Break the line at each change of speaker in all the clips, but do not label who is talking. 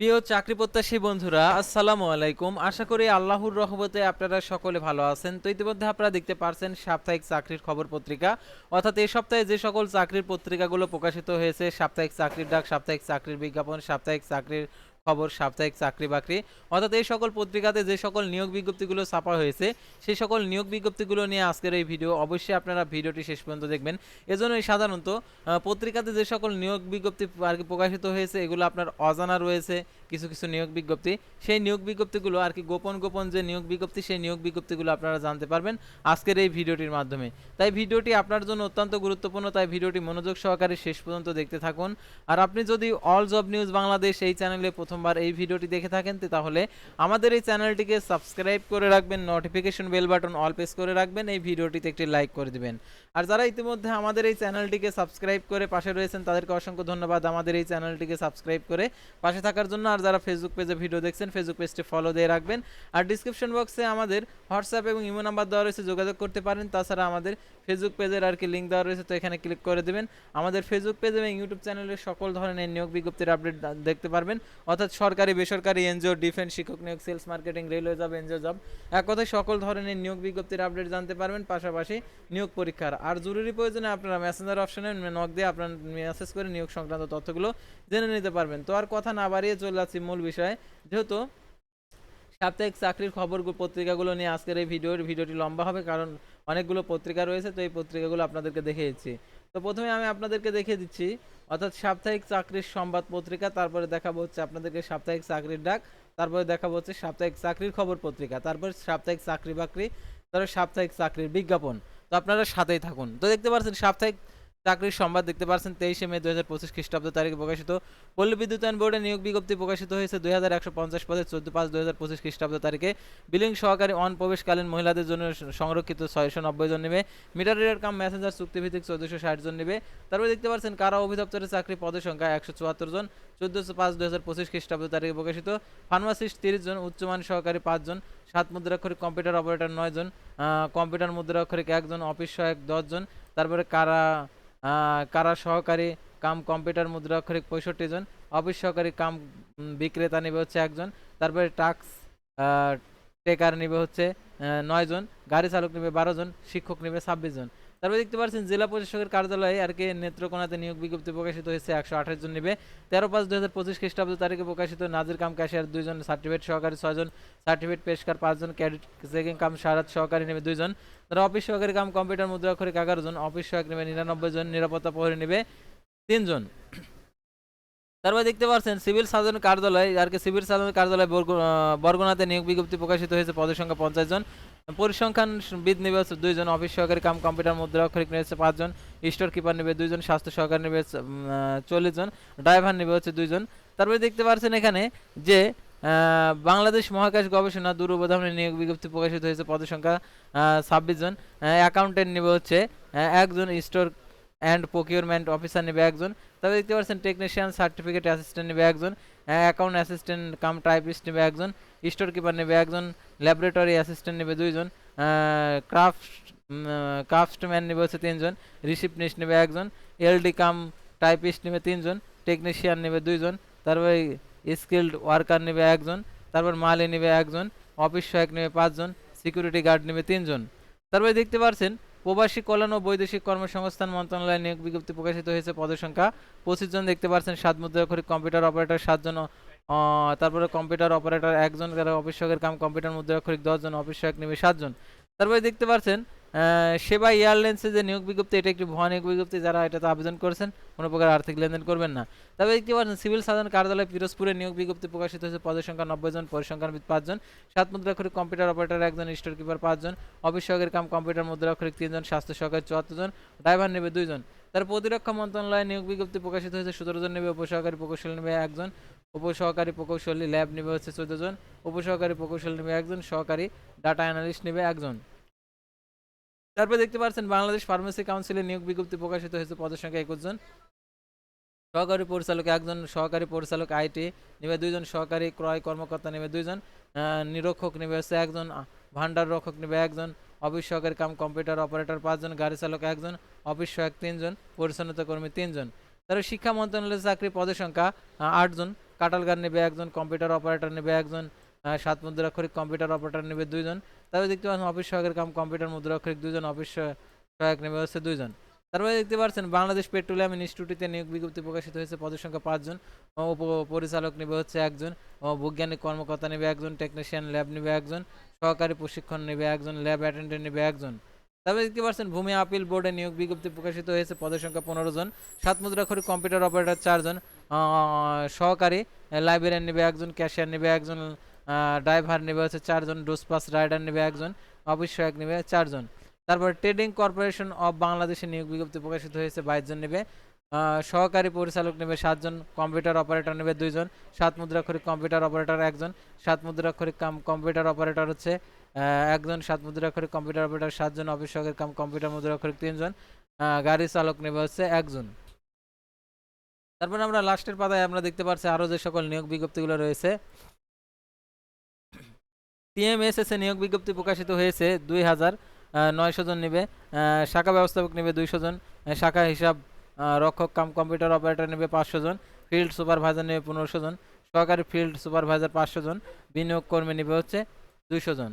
প্রিয় চাকরি প্রত্যাশী বন্ধুরা, আসসালামু আলাইকুম। আশা করি আল্লাহর রহমতে আপনারা সকলে ভালো আছেন। তো ইতিমধ্যে আপনারা দেখতে পারছেন সাপ্তাহিক চাকরির খবর পত্রিকা। অর্থাৎ এই সপ্তাহে যে সকল চাকরির পত্রিকাগুলো প্রকাশিত হয়েছে, সাপ্তাহিক চাকরির ডাক, সাপ্তাহিক চাকরির বিজ্ঞাপন, সাপ্তাহিক চাকরির খবর, সাপ্তাহিক চাকরি বাকরি, অর্থাৎ এই সকল পত্রিকাতে যে সকল নিয়োগ বিজ্ঞপ্তিগুলো ছাপা হয়েছে, সেই সকল নিয়োগ বিজ্ঞপ্তিগুলো নিয়ে আজকের এই ভিডিও অবশ্যই আপনারা ভিডিওটি শেষ পর্যন্ত দেখবেন। এজন্যই সাধারণত পত্রিকাতে যে সকল নিয়োগ বিজ্ঞপ্তি আর কি প্রকাশিত হয়েছে, এগুলো আপনার অজানা রয়েছে, কিছু কিছু নিয়োগ বিজ্ঞপ্তি। সেই নিয়োগ বিজ্ঞপ্তিগুলো আর কি গোপন গোপন যে নিয়োগ বিজ্ঞপ্তি, সেই নিয়োগ বিজ্ঞপ্তিগুলো আপনারা জানতে পারবেন আজকের এই ভিডিওটির মাধ্যমে। তাই ভিডিওটি আপনার জন্য অত্যন্ত গুরুত্বপূর্ণ, তাই ভিডিওটি মনোযোগ সহকারে শেষ পর্যন্ত দেখতে থাকুন। আর আপনি যদি অল জব নিউজ বাংলাদেশ এই চ্যানেলে প্রথমবার এই ভিডিওটি দেখে থাকেন তাহলে আমাদের এই চ্যানেলটিকে সাবস্ক্রাইব করে রাখবেন notification bell button all press করে রাখবেন, এই ভিডিওটিতে একটি লাইক করে দিবেন। আর যারা ইতিমধ্যে আমাদের এই চ্যানেলটিকে সাবস্ক্রাইব করে পাশে রয়েছেন, তাদেরকে অসংখ্য ধন্যবাদ আমাদের এই চ্যানেলটিকে সাবস্ক্রাইব করে পাশে থাকার জন্য। আর যারা ফেসবুক পেজে ভিডিও দেখছেন ফেসবুক পেজটি ফলো দিয়ে রাখবেন। আর ডিসক্রিপশন বক্সে আমাদের হোয়াটসঅ্যাপ এবং ইমো নাম্বার দেওয়া রয়েছে, যোগাযোগ করতে পারেন। তাছাড়া আমাদের ফেসবুক পেজের আর কি লিঙ্ক দেওয়া রয়েছে, তো এখানে ক্লিক করে দেবেন। আমাদের ফেসবুক পেজ এবং ইউটিউব চ্যানেলে সকল ধরনের নিয়োগ বিজ্ঞপ্তির আপডেট দেখতে পারবেন। অর্থাৎ সরকারি, বেসরকারি এনজিও, ডিফেন্স শিক্ষক নিয়োগ, sales marketing, railway job, NGO job. এক কথায় সকল ধরনের নিয়োগ বিজ্ঞপ্তির আপডেট জানতে পারবেন, পাশাপাশি নিয়োগ পরীক্ষার। আর জরুরি প্রয়োজনে আপনারা মেসেঞ্জার অপশনে নক দিয়ে আপনার মেসেজ করে নিয়োগ সংক্রান্ত তথ্যগুলো জেনে নিতে পারবেন। তো আর কথা না বাড়িয়ে চলে যাচ্ছি মূল বিষয়ে। যেহেতু সাপ্তাহিক চাকরির খবর পত্রিকাগুলো নিয়ে আজকের এই ভিডিওর, ভিডিওটি লম্বা হবে কারণ অনেকগুলো পত্রিকা রয়েছে, তো এই পত্রিকাগুলো আপনাদেরকে দেখে দিচ্ছি। তো প্রথমে আমি আপনাদেরকে দেখিয়ে দিচ্ছি, অর্থাৎ সাপ্তাহিক চাকরির সংবাদ পত্রিকা, তারপরে দেখাবো হচ্ছে আপনাদেরকে সাপ্তাহিক চাকরির ডাক, তারপরে দেখাবো হচ্ছে সাপ্তাহিক চাকরির খবর পত্রিকা, তারপর সাপ্তাহিক চাকরি বাকরি, তারপরে সাপ্তাহিক চাকরির বিজ্ঞাপন। তো আপনারা সাথেই থাকুন। তো দেখতে পাচ্ছেন, সাপ্তাহিক চাকরির সংবাদ দেখতে পাচ্ছেন তেইশে মে দু হাজার পঁচিশ খ্রিস্টাব্দ তারিখে প্রকাশিত। পল্লী বিদ্যুতায়ন বোর্ডে নিয়োগ বিজ্ঞপ্তি প্রকাশিত হয়েছে দুই হাজার একশো পঞ্চাশ পদে চোদ্দ পাঁচ দুই হাজার পঁচিশ খ্রিস্টাব্দ তারিখে। বিলিং সহকারী অন প্রবেশকালীন মহিলাদের জন্য সংরক্ষিত ছয়শো নব্বই জন নেবে। মিটার রিডার কাম মেসেঞ্জার চুক্তিভিত্তিক চোদ্দশো ষাট জন নেবে। তারপরে দেখতে পাচ্ছেন কারা অভিদপ্তরের চাকরি পদের সংখ্যা একশো চুয়াত্তর জন। চোদ্দশো পাঁচ দুই হাজার পঁচিশ খ্রিস্টাব্দ তারিখে প্রকাশিত। ফার্মাসিস্ট তিরিশ জন উচ্চমান সহকারী পাঁচজন সাত মুদ্রাক্ষরিক কম্পিউটার অপারেটর নয় জন আহ, কম্পিউটার মুদ্রাক্ষরিক একজন অফিস সহায়ক দশজন তারপরে কারা কারা সহকারী কাম কম্পিউটার মুদ্রাক্ষরিক পঁয়ষট্টি জন অফিস সহকারী কাম বিক্রেতা নেবে হচ্ছে একজন, তারপরে টাক্স টেকার নেবে হচ্ছে নয় জন, গাড়ি চালক নেবে বারো জন, শিক্ষক নেবে ছাব্বিশ জন। তারপরে দেখতে পাচ্ছেন জেলা প্রশাসকের কার্যালয়ে আর কি নেত্রকোনাতে নিয়োগ বিজ্ঞপ্তি প্রকাশিত হয়েছে, একশো আঠাশ জন নেবে। তেরো পাঁচ দুই হাজার পঁচিশ খ্রিস্টাব্দ তারিখে প্রকাশিত নাজির কাম ক্যাশিয়ার দুইজন সার্টিফিকেট সহকারী ছয়জন সার্টিফিকেট পেশকার পাঁচজন ক্যাডেট চেকিং কাম সারাত সহকারী নেবে দুইজন তারা অফিস সহকারী কাম, কম্পিউটার মুদ্রাক্ষরিক এগারো জন, অফিস সহায়ক নেবে, নিরানব্বই জন, নিরাপত্তা প্রহরী নেবে তিনজন তারপরে দেখতে পাচ্ছেন সিভিল সার্জন কার্যালয়, আর কি সিভিল সার্জন কার্যালয় বরগু- বরগুনাতে নিয়োগ বিজ্ঞপ্তি প্রকাশিত হয়েছে, পদের সংখ্যা পঞ্চাশ জন। পরিসংখ্যান বিদ নেবে হচ্ছে দুইজন অফিস সহকারী কাম, কম্পিউটার মুদ্রাক্ষরিক নেবে পাঁচজন স্টোর কিপার নেবে দুইজন স্বাস্থ্য সহকারী নেবে চল্লিশ জন, ড্রাইভার নেবে হচ্ছে দুইজন তারপরে দেখতে পাচ্ছেন এখানে যে বাংলাদেশ মহাকাশ গবেষণা দূরবধানে নিয়োগ বিজ্ঞপ্তি প্রকাশিত হয়েছে পদের সংখ্যা ছাব্বিশ জন। অ্যাকাউন্টেন্ট নেবে হচ্ছে একজন স্টোর অ্যান্ড প্রকিউরমেন্ট অফিসার নেবে একজন। তারপরে দেখতে পাচ্ছেন টেকনিশিয়ান সার্টিফিকেট অ্যাসিস্ট্যান্ট নেবে একজন অ্যাকাউন্ট অ্যাসিস্ট্যান্ট কাম টাইপিস্ট নেবে একজন স্টোর কিপার নেবে একজন ল্যাবরেটরি অ্যাসিস্ট্যান্ট নেবে দুইজন ক্রাফট ক্রাফটম্যান নেবে হচ্ছে তিনজন রিসিপনিস্ট নেবে একজন এলডি কাম টাইপিস্ট নেবে তিনজন টেকনিশিয়ান নেবে দুইজন, তারপরে স্কিল্ড ওয়ার্কার নেবে একজন, তারপর মালি নেবে একজন অফিস সহায়ক নেবে পাঁচজন সিকিউরিটি গার্ড নেবে তিনজন। তারপরে দেখতে পাচ্ছেন প্রবাসী কল্যাণ ও বৈদেশিক কর্মসংস্থান মন্ত্রণালয়ের নিয়োগ বিজ্ঞপ্তি প্রকাশিত হয়েছে পদের সংখ্যা। পঁচিশ জন দেখতে পাচ্ছেন সাত মুদ্রাক্ষরিক কম্পিউটার অপারেটর সাতজন তারপরে কম্পিউটার অপারেটর একজন অফিস সহায়কের কাম কম্পিউটার মুদ্রাক্ষরিক দশজন অফিস সহায়ক নেবে সাতজন। তারপরে দেখতে পাচ্ছেন সেবা এয়ারলাইন্সে যে নিয়োগ বিজ্ঞপ্তি, এটা একটি ভুয়া নিয়োগ বিজ্ঞপ্তি যারা এটাতে আবেদন করেছেন, কোনো প্রকার আর্থিক লেনদেন করবেন না। তবে দেখতে পাচ্ছেন, সিভিল সার্জন কার্যালয় পিরোজপুরে নিয়োগ বিজ্ঞপ্তি প্রকাশিত হয়েছে। পদের সংখ্যা নব্বই জন পরিসংখ্যানবিদ পাঁচজন সাত মুদ্রাক্ষরিক কম্পিউটার অপারেটর একজন, স্টোর কিপার পাঁচজন অফিস সহকারী কাম কম্পিউটার মুদ্রাক্ষরিক তিনজন স্বাস্থ্য সহকারী চুয়াত্তর জন, ড্রাইভার নেবে দুইজন তার প্রতিরক্ষা মন্ত্রণালয়ে নিয়োগ বিজ্ঞপ্তি প্রকাশিত হয়েছে। সতেরো জন নেবে, উপসহকারী প্রকৌশলী নেবে একজন। উপসহকারী প্রকৌশলী ল্যাব নেবে হচ্ছে চোদ্দ জন। উপসহকারী প্রকৌশলী নেবে একজন, সহকারী ডাটা অ্যানালিস্ট নেবে একজন। তারপরে দেখতে পাচ্ছেন বাংলাদেশ ফার্মেসি কাউন্সিলের নিয়োগ বিজ্ঞপ্তি প্রকাশিত হয়েছে, পদের সংখ্যা একুশ জন। সহকারী পরিচালক একজন, সহকারী পরিচালক আইটি নেবে দুইজন, সহকারী ক্রয় কর্মকর্তা নেবে দুইজন নিরীক্ষক নেবে হচ্ছে একজন ভান্ডার রক্ষক নেবে একজন, অফিস সহকারী কাম কম্পিউটার অপারেটর পাঁচজন, গাড়ি চালক একজন, অফিস সহায়ক তিনজন, পরিচ্ছন্নতা কর্মী তিনজন। তারপরে শিক্ষা মন্ত্রণালয়ের চাকরি পদের সংখ্যা আটজন কাটালগার নেবে একজন, কম্পিউটার অপারেটর নেবে একজন সাত মুদ্রাক্ষরিক কম্পিউটার অপারেটর নেবে দুইজন তারপরে দেখতে পাচ্ছেন অফিস সহায়কের কাম, কম্পিউটার মুদ্রাক্ষরিক দুজন অফিস সহায়ক নেবে হচ্ছে দুজন তারপরে দেখতে পাচ্ছেন বাংলাদেশ পেট্রোলিয়াম ইনস্টিটিউটে নিয়োগ বিজ্ঞপ্তি প্রকাশিত হয়েছে, পদের সংখ্যা পাঁচজন উপ- পরিচালক নেবে হচ্ছে একজন বৈজ্ঞানিক কর্মকর্তা নেবে একজন, টেকনিশিয়ান ল্যাব নেবে একজন, সহকারী প্রশিক্ষণ নেবে একজন, ল্যাব অ্যাটেন্ডেন্ট নেবে একজন। তারপরে দেখতে পাচ্ছেন ভূমি আপিল বোর্ডে নিয়োগ বিজ্ঞপ্তি প্রকাশিত হয়েছে, পদের সংখ্যা পনেরো জন, সাত মুদ্রাক্ষরিক কম্পিউটার অপারেটর চারজন সহকারী লাইব্রেরিয়ান নেবে একজন, ক্যাশিয়ার নেবে একজন ড্রাইভার নেবে, হচ্ছে চারজন ডোসপাস রাইডার নেবে একজন সহায়ক নেবে চারজন। তারপর ট্রেডিং কর্পোরেশন অফ বাংলাদেশে নিয়োগ বিজ্ঞপ্তি প্রকাশিত হয়েছে, বাইশ জন নেবে। সহকারী পরিচালক নেবে সাতজন কম্পিউটার অপারেটর নেবে দুইজন, সাত মুদ্রাক্ষরিক কম্পিউটার অপারেটর একজন, সাত মুদ্রাক্ষরিক কাম কম্পিউটার অপারেটর হচ্ছে একজন, সাত মুদ্রাক্ষরিক কম্পিউটার অপারেটর সাতজন অফিস কাম কম্পিউটার মুদ্রাক্ষরিক তিনজন গাড়ি চালক নেবে হচ্ছে একজন। তারপর আমরা লাস্টের পাতায় আমরা দেখতে পাচ্ছি আরও যে সকল নিয়োগ বিজ্ঞপ্তিগুলো রয়েছে টিএমএসএস নিয়োগ বিজ্ঞপ্তি প্রকাশিত হয়েছে দুই হাজার নয়শো জন নেবে শাখা ব্যবস্থাপক নেবে দুইশো জন শাখা হিসাব রক্ষক কাম কম্পিউটার অপারেটর নেবে পাঁচশো জন ফিল্ড সুপারভাইজার নেবে পনেরোশো জন সহকারী ফিল্ড সুপারভাইজার পাঁচশো জন বিনিয়োগ কর্মী নেবে হচ্ছে দুইশো জন।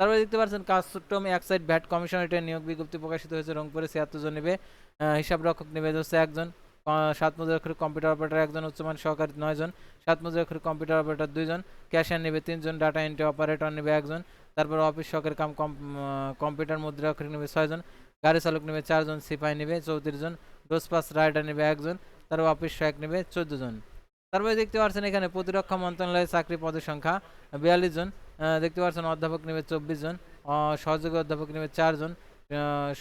তারপরে দেখতে পাচ্ছেন কাস্টম এক্সাইড ভ্যাট কমিশনারেটের নিয়োগ বিজ্ঞপ্তি প্রকাশিত হয়েছে রংপুরে ছিয়াত্তর জন নেবে আহ, হিসাব রক্ষক নেবে হচ্ছে একজন। সাত মুদ্রাক্ষরিক কম্পিউটার অপারেটর একজন উচ্চমান সহকারী নয় জন সাত মুদ্রাক্ষরিক কম্পিউটার অপারেটর দুইজন ক্যাশিয়ার নেবে তিনজন ডাটা এন্ট্রি অপারেটর নেবে একজন, তারপর অফিস সহকারী কাম কম্পিউটার মুদ্রাক্ষরিক নেবে ছয়জন, গাড়ি চালক নেবে চারজন সিপাহি নেবে চৌত্রিশ জন ডোসপাস রাইডার নেবে একজন, তারপর অফিস সহায়ক নেবে চোদ্দ জন তারপরে দেখতে পাচ্ছেন এখানে প্রতিরক্ষা মন্ত্রণালয়ের চাকরি পদের সংখ্যা বিয়াল্লিশ জন দেখতে পাচ্ছেন অধ্যাপক নেবে চব্বিশ জন সহযোগী অধ্যাপক নেবে চারজন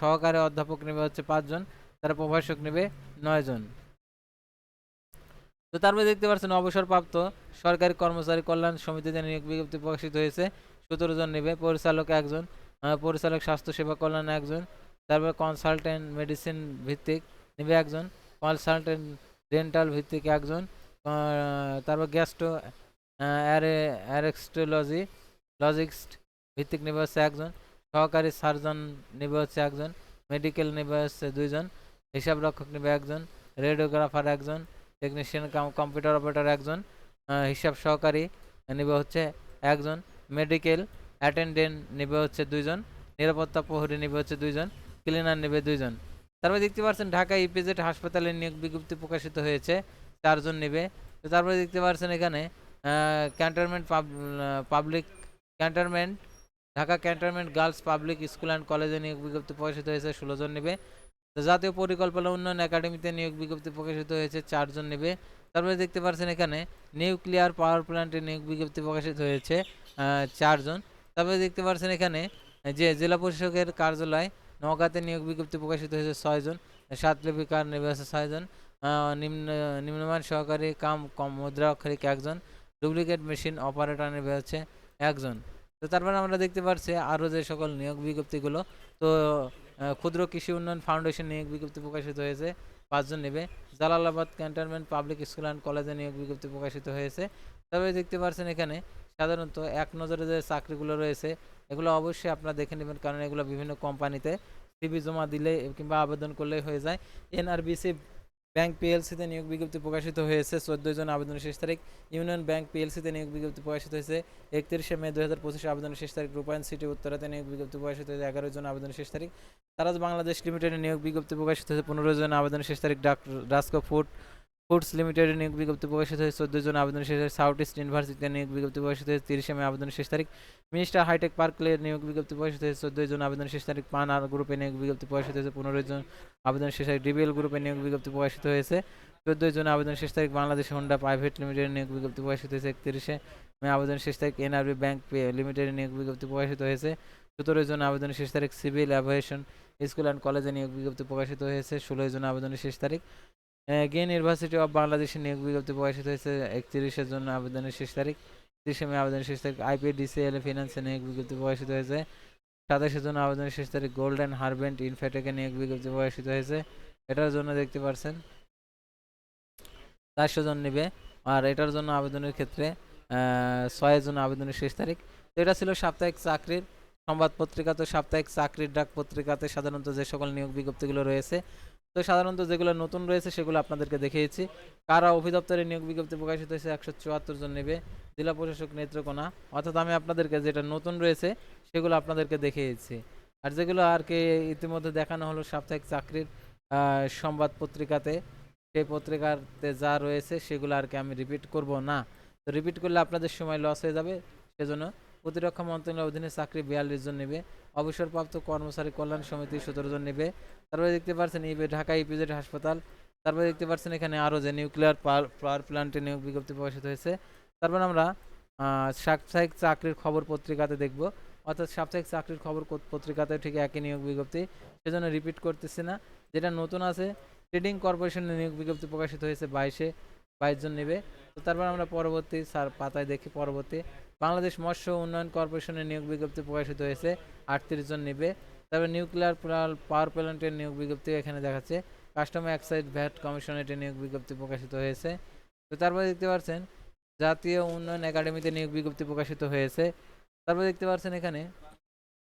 সহকারী অধ্যাপক নেবে হচ্ছে পাঁচজন তারা প্রভাষক নেবে নয় জন। তো তারপরে দেখতে পাচ্ছেন অবসরপ্রাপ্ত সরকারি কর্মচারী কল্যাণ সমিতিতে নিয়োগ বিজ্ঞপ্তি প্রকাশিত হয়েছে। সতেরো জন নেবে, পরিচালক একজন পরিচালক স্বাস্থ্যসেবা কল্যাণ একজন, তারপর কনসালটেন্ট মেডিসিন ভিত্তিক নেবে একজন কনসালটেন্ট ডেন্টাল ভিত্তিক একজন তারপর গ্যাস্ট্রো অ্যারেক্সটোলজি লজিক্সট ভিত্তিক নেবে হচ্ছে একজন, সহকারী সার্জন নেবে হচ্ছে একজন মেডিকেল নেবে হচ্ছে দুইজন হিসাব রক্ষক নেবে একজন, রেডিওগ্রাফার একজন টেকনিশিয়ান কম্পিউটার অপারেটর একজন হিসাব সহকারী নেবে হচ্ছে একজন মেডিকেল অ্যাটেন্ডেন্ট নেবে হচ্ছে দুইজন, নিরাপত্তা প্রহরী নেবে হচ্ছে দুইজন ক্লিনার নেবে দুইজন। তারপরে দেখতে পাচ্ছেন ঢাকা ইপিজেড হাসপাতালে নিয়োগ বিজ্ঞপ্তি প্রকাশিত হয়েছে, চারজন নেবে। তো তারপরে দেখতে পাচ্ছেন এখানে cantonment public cantonment Dhaka cantonment girls public school and কলেজে নিয়োগ বিজ্ঞপ্তি প্রকাশিত হয়েছে, ষোলো জন নেবে। জাতীয় পরিকল্পনা উন্নয়ন একাডেমিতে নিয়োগ বিজ্ঞপ্তি প্রকাশিত হয়েছে, চারজন নেবে। তারপরে দেখতে পাচ্ছেন এখানে নিউক্লিয়ার পাওয়ার প্ল্যান্টে নিয়োগ বিজ্ঞপ্তি প্রকাশিত হয়েছে চারজন। তারপরে দেখতে পাচ্ছেন এখানে যে জেলা পরিষদের কার্যালয় নওগাঁতে নিয়োগ বিজ্ঞপ্তি প্রকাশিত হয়েছে ছয়জন, সাত লিপিকার নেবে আছে ছয়জন নিম্ন, নিম্নমান সহকারী কাম কম মুদ্রা অক্ষরিক একজন, ডুপ্লিকেট মেশিন অপারেটর নেবে হচ্ছে একজন। তো তারপরে আমরা দেখতে পাচ্ছি আরও যে সকল নিয়োগ বিজ্ঞপ্তিগুলো, তো ক্ষুদ্র কৃষি উন্নয়ন ফাউন্ডেশন নিয়োগ বিজ্ঞপ্তি প্রকাশিত হয়েছে। পাঁচজন নেবে। Jalalabad cantonment public school and কলেজে নিয়োগ বিজ্ঞপ্তি প্রকাশিত হয়েছে। তবে দেখতে পাচ্ছেন এখানে সাধারণত এক নজরে যে চাকরিগুলো রয়েছে, এগুলো অবশ্যই আপনারা দেখে নেবেন, কারণ এগুলো বিভিন্ন কোম্পানিতে সিবি জমা দিলে কিংবা আবেদন করলে হয়ে যায়। এনআরবিসি ব্যাংক পিএলসিতে নিয়োগ বিজ্ঞপ্তি প্রকাশিত হয়েছে চোদ্দোই জন আবেদনের শেষ তারিখ। ইউনিয়ন ব্যাংক পিএলসিতে নিয়োগ বিজ্ঞপ্তি প্রকাশিত হয়েছে একত্রিশে মে দু হাজার পঁচিশে আবেদনের শেষ তারিখ। রূপায়ণ সিটি উত্তরাতে নিয়োগ বিজ্ঞপ্তি প্রকাশিত হয়েছে এগারো জন আবেদনের শেষ তারিখ। তারাজ বাংলাদেশ লিমিটেডে নিয়োগ বিজ্ঞপ্তি প্রকাশিত হয়েছে পনেরো জন আবেদনের শেষ তারিখ। ডাক রাস্কো ফুড ফুডস লিমিটেডে নিয়োগ বিজ্ঞপ্তি প্রকাশিত হয়েছে। চোদ্দ জন আবেদন শেষ সাউথ ইস্ট ইউনিভার্সিটিতে নিয়োগ বিজ্ঞপ্তি প্রকাশিত হয়েছে। তিরিশে মে আবেদনের শেষ তারিখ। মিনিস্টার হাইটেক পার্কলে নিয়োগ বিজ্ঞপ্তি প্রকাশিত হয়েছে। চোদ্দোই জন আবেদনের শেষ তারিখ। পান আর গ্রুপে নিয়োগ বিজ্ঞপ্তি প্রকাশিত হয়েছে। পনেরো জন আবেদন শেষ তারিখ। ডিবিএল গ্রুপে নিয়োগ বিজ্ঞপ্তি প্রকাশিত হয়েছে। চোদ্দোই জন আবেদনের শেষ তারিখ। বাংলাদেশ হোন্ডা প্রাইভেট লিমিটেড নিয়োগ বিজ্ঞপ্তি প্রকাশিত হয়েছে একত্রিশে মে আবেদন শেষ তারিখ। এনআরবি ব্যাংক লিমিটেড নিয়োগ বিজ্ঞপ্তি প্রকাশিত হয়েছে। সতেরো জন আবেদনের শেষ তারিখ। সিভিল অ্যাভিয়েশন স্কুল অ্যান্ড কলেজে নিয়োগ বিজ্ঞপ্তি প্রকাশিত হয়েছে। ষোলোই জন আবেদনের শেষ তারিখ। গেন ইউনিভার্সিটি অফ বাংলাদেশে নিয়োগ বিজ্ঞপ্তি প্রকাশিত হয়েছে একত্রিশের জন্য আবেদনের শেষ তারিখ। তিরিশে মে আবেদনের শেষ তারিখ। আইপিডিসিএল ফিনান্সে নিয়োগ বিজ্ঞপ্তি প্রকাশিত হয়েছে। সাতাশের জন্য আবেদনের শেষ তারিখ। গোল্ডেন হারবেন্ট ইনফেটেকে নিয়োগ বিজ্ঞপ্তি প্রকাশিত হয়েছে। এটার জন্য দেখতে পারছেন, চারশো জন নেবে। আর এটার জন্য আবেদনের ক্ষেত্রে ছয়ের জন্য আবেদনের শেষ তারিখ। তো এটা ছিল সাপ্তাহিক চাকরির সংবাদ পত্রিকা। তো সাপ্তাহিক চাকরির ডাক পত্রিকাতে সাধারণত যে সকল নিয়োগ বিজ্ঞপ্তিগুলো রয়েছে তো সাধারণত যেগুলো নতুন রয়েছে সেগুলো আপনাদেরকে দেখিয়েছি। কারা অভিদপ্তরে নিয়োগ বিজ্ঞপ্তি প্রকাশিত হয়েছে, একশো চুয়াত্তর জন নেবে। জেলা প্রশাসক নেত্রকোনা। অর্থাৎ আমি আপনাদেরকে যেটা নতুন রয়েছে, সেগুলো আপনাদেরকে দেখিয়েছি। আর যেগুলো আর কি ইতিমধ্যে দেখানো হলো সাপ্তাহিক চাকরির সংবাদ পত্রিকাতে, সেই পত্রিকাতে যা রয়েছে সেগুলো আর কি আমি রিপিট করব না। তো রিপিট করলে আপনাদের সময় লস হয়ে যাবে, সেজন্য প্রতিরক্ষা মন্ত্রণালয়ের অধীনে চাকরি বিয়াল্লিশ জন নেবে, অবসরপ্রাপ্ত কর্মচারী কল্যাণ সমিতি সতেরো জন নেবে। তারপরে দেখতে পাচ্ছেন ইবে ঢাকা ইপিজেড হাসপাতাল, তারপরে দেখতে পাচ্ছেন এখানে আরও যে নিউক্লিয়ার পাওয়ার প্ল্যান্টে নিয়োগ বিজ্ঞপ্তি প্রকাশিত হয়েছে। তারপর আমরা সাপ্তাহিক চাকরির খবর পত্রিকাতে দেখব। অর্থাৎ সাপ্তাহিক চাকরির খবর পত্রিকাতে ঠিক একই নিয়োগ বিজ্ঞপ্তি, সেজন্য রিপিট করতেছি না। যেটা নতুন আছে, ট্রেডিং কর্পোরেশনের নিয়োগ বিজ্ঞপ্তি প্রকাশিত হয়েছে বাইশে, বাইশ জন নেবে। তো তারপর আমরা পরবর্তী সার পাতায় দেখি পরবর্তী। বাংলাদেশ মৎস্য উন্নয়ন কর্পোরেশনের নিয়োগ বিজ্ঞপ্তি প্রকাশিত হয়েছে। আটত্রিশ জন নেবে। তারপর নিউক্লিয়ার পাওয়ার প্ল্যান্টের নিয়োগ বিজ্ঞপ্তি এখানে দেখাচ্ছে। কাস্টমার এক্সাইজ ভ্যাট কমিশনের নিয়োগ বিজ্ঞপ্তি প্রকাশিত হয়েছে। তো তারপরে দেখতে পাচ্ছেন, জাতীয় উন্নয়ন একাডেমিতে নিয়োগ বিজ্ঞপ্তি প্রকাশিত হয়েছে। তারপর দেখতে পাচ্ছেন এখানে,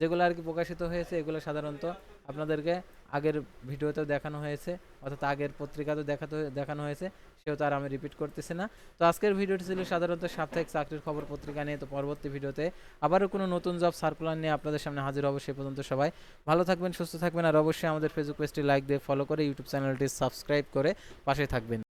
যেগুলো আর কি প্রকাশিত হয়েছে, এগুলো সাধারণত আপনাদেরকে আগের ভিডিওতেও দেখানো হয়েছে, অর্থাৎ আগের পত্রিকাতেও দেখাতে, দেখানো হয়েছে। সেহেতু আর আমি রিপিট করতেছি না। তো আজকের ভিডিওটি ছিল সাধারণত সাপ্তাহিক চাকরির খবর পত্রিকা নিয়ে। তো পরবর্তী ভিডিওতে আবারও কোনো নতুন জব সার্কুলার নিয়ে আপনাদের সামনে হাজির হব সে পর্যন্ত সবাই। ভালো থাকবেন, সুস্থ থাকবেন আর অবশ্যই আমাদের ফেসবুক পেজটি লাইক দিয়ে ফলো করে ইউটিউব চ্যানেলটি সাবস্ক্রাইব করে পাশে থাকবেন।